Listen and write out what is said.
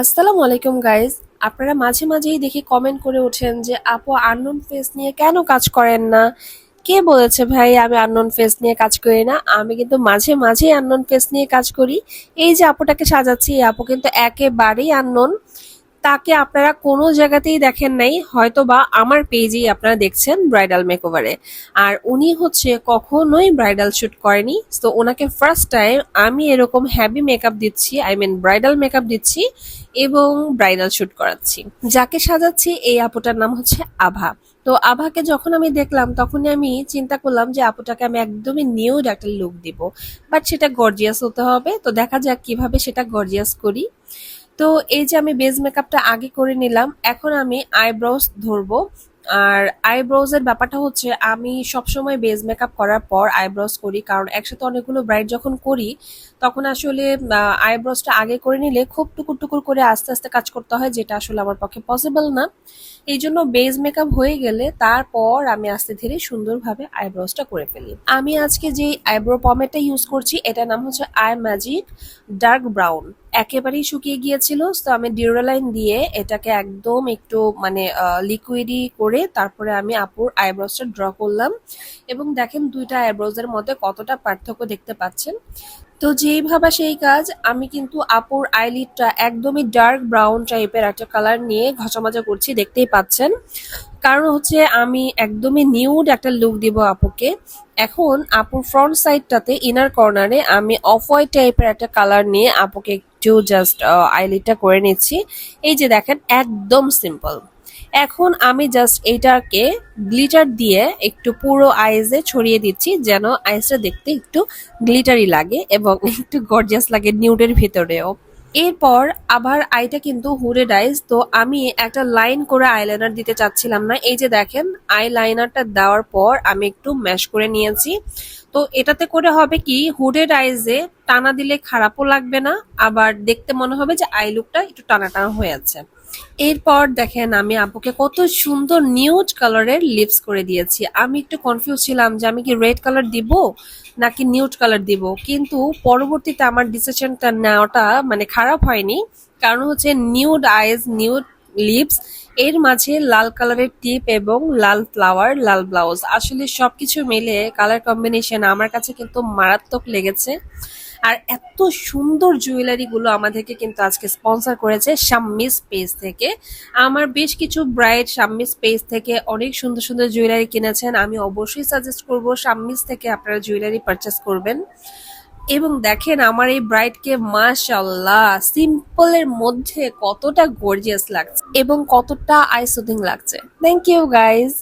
আসসালামু আলাইকুম গাইজ আপনারা মাঝে মাঝেই দেখি কমেন্ট করে ওঠেন যে, আপু আননোন ফেস নিয়ে কেন কাজ করেন না? কে বলেছে, ভাই, আমি আননোন ফেস নিয়ে কাজ করি না। আমি কিন্তু মাঝে মাঝেই আননোন ফেস নিয়ে কাজ করি। এই যে, আপুটাকে সাজাচ্ছি, এই আপু কিন্তু একেবারেই আননোন তাকে আপনারা কোনো জায়গাতেই দেখেন নাই হয়তো বা আমার পেজেই আপনারা দেখছেন ব্রাইডাল মেকওভারে। আর উনি হচ্ছে কখনোই ব্রাইডাল শ্যুট করেনি। তো ওনাকে ফার্স্ট টাইম আমি এরকম হ্যাভি মেকআপ দিচ্ছি আই মিন ব্রাইডাল মেকআপ দিচ্ছি এবং ব্রাইডাল শ্যুট করাচ্ছি। যাকে সাজাচ্ছি, এই আপুটার নাম হচ্ছে আভা। তো আভাকে যখন আমি দেখলাম, তখনই আমি চিন্তা করলাম যে আপুটাকে আমি একদমই নিউড একটা লুক দিব। বাট সেটা গর্জিয়াস হতে হবে, তো দেখা যাক কীভাবে সেটা গর্জিয়াস করি। তো এই যে আমি বেজ মেকআপটা আগে করে নিলাম, এখন আমি আইব্রোজ ধরবো। আর আইব্রোজ এর ব্যাপারটা হচ্ছে, আমি সবসময় বেজ মেকআপ করার পর আইব্রোজ করি, কারণ একসাথে অনেকগুলো ব্রাইট যখন করি, তখন আসলে আইব্রোজটা আগে করে নিলে খুব টুকুর টুকুর করে আস্তে আস্তে কাজ করতে হয়, যেটা আসলে আমার পক্ষে পসিবল না। এই জন্য বেজ মেকআপ হয়ে গেলে তারপর আমি আস্তে ধীরে সুন্দরভাবে আইব্রোজটা করে ফেলি। আমি আজকে যে আইব্রো পমেটটা ইউজ করছি, এটার নাম হচ্ছে আই ম্যাজিক ডার্ক ব্রাউন। একেবারেই শুকিয়ে গিয়েছিল, তো আমি ডিউরালাইন দিয়ে এটাকে একদম একটু মানে লিকুইডি করে তারপরে আমি আপুর আইব্রোজটা ড্র করলাম। এবং দেখেন দুইটা আইব্রোজের মধ্যে কতটা পার্থক্য দেখতে পাচ্ছেন। তো যেই ভাবা সেই কাজ, আমি কিন্তু আপুর আইলিডটা একদমই ডার্ক ব্রাউন টাইপের একটা কালার নিয়ে ঘষামাজা করছি, দেখতেই পাচ্ছেন। কারণ হচ্ছে আমি একদমই নিউড একটা লুক দিব আপুকে। এখন আপুর ফ্রন্ট সাইডটাতে ইনার কর্নারে আমি অফ হোয়াইট টাইপের একটা কালার নিয়ে আপুকে একটু জাস্ট আইলিডটা করে নিচ্ছি। এই যে দেখেন, একদম সিম্পল এখন আমি জাস্ট এইটাকে গ্লিটার দিয়ে একটু পুরো আইজে ছড়িয়ে দিচ্ছি, যেন আইসটা দেখতে একটু গ্লিটারি লাগে এবং একটু গর্জিয়াস লাগে নিউডের ভিতরেও। এরপর আবার আইটা কিন্তু হুড়ে ডাইস, তো আমি একটা লাইন করে আইলাইনার দিতে চাচ্ছিলাম না। এই যে দেখেন আই লাইনারটা দেওয়ার পর আমি একটু ম্যাশ করে নিয়েছি। তো এটাতে করে হবে কি, হুড়ে ডাইসে টানা দিলে খারাপও লাগবে না, আবার দেখতে মনে হবে যে আই লুকটা একটু টানা টানা হয়ে আছে। এরপর দেখেন আমি আপুকে কত সুন্দর নিউড কালারের লিপস করে দিয়েছি। আমি একটু কনফিউজ ছিলাম যে আমি কি রেড কালার দিব নাকি নিউড কালার দিব। কিন্তু পরবর্তীতে আমার ডিসিশনটা নেওয়াটা মানে খারাপ হয়নি। কারণ হচ্ছে নিউড আইজ নিউড লিপস এর মাঝে লাল কালারের টিপ এবং লাল ফ্লাওয়ার লাল ব্লাউজ আসলে সবকিছু মিলে কালার কম্বিনেশন আমার কাছে কিন্তু মারাত্মক লেগেছে। আর এত সুন্দর জুয়েলারি গুলো আমাদেরকে কিন্তু আজকে স্পন্সর করেছে শাম্মিস পেজ থেকে। আমার বেশ কিছু ব্রাইড শাম্মিস পেজ থেকে অনেক সুন্দর সুন্দর জুয়েলারি কিনেছেন। আমি অবশ্যই সাজেস্ট করব শাম্মিস থেকে আপনারা জুয়েলারি পারচেস করবেন। এবং দেখেন আমার এই ব্রাইডকে মাশাল্লাহ সিম্পলের মধ্যে কতটা গর্জিয়াস লাগছে এবং কতটা আইসোদিং লাগছে। Thank you guys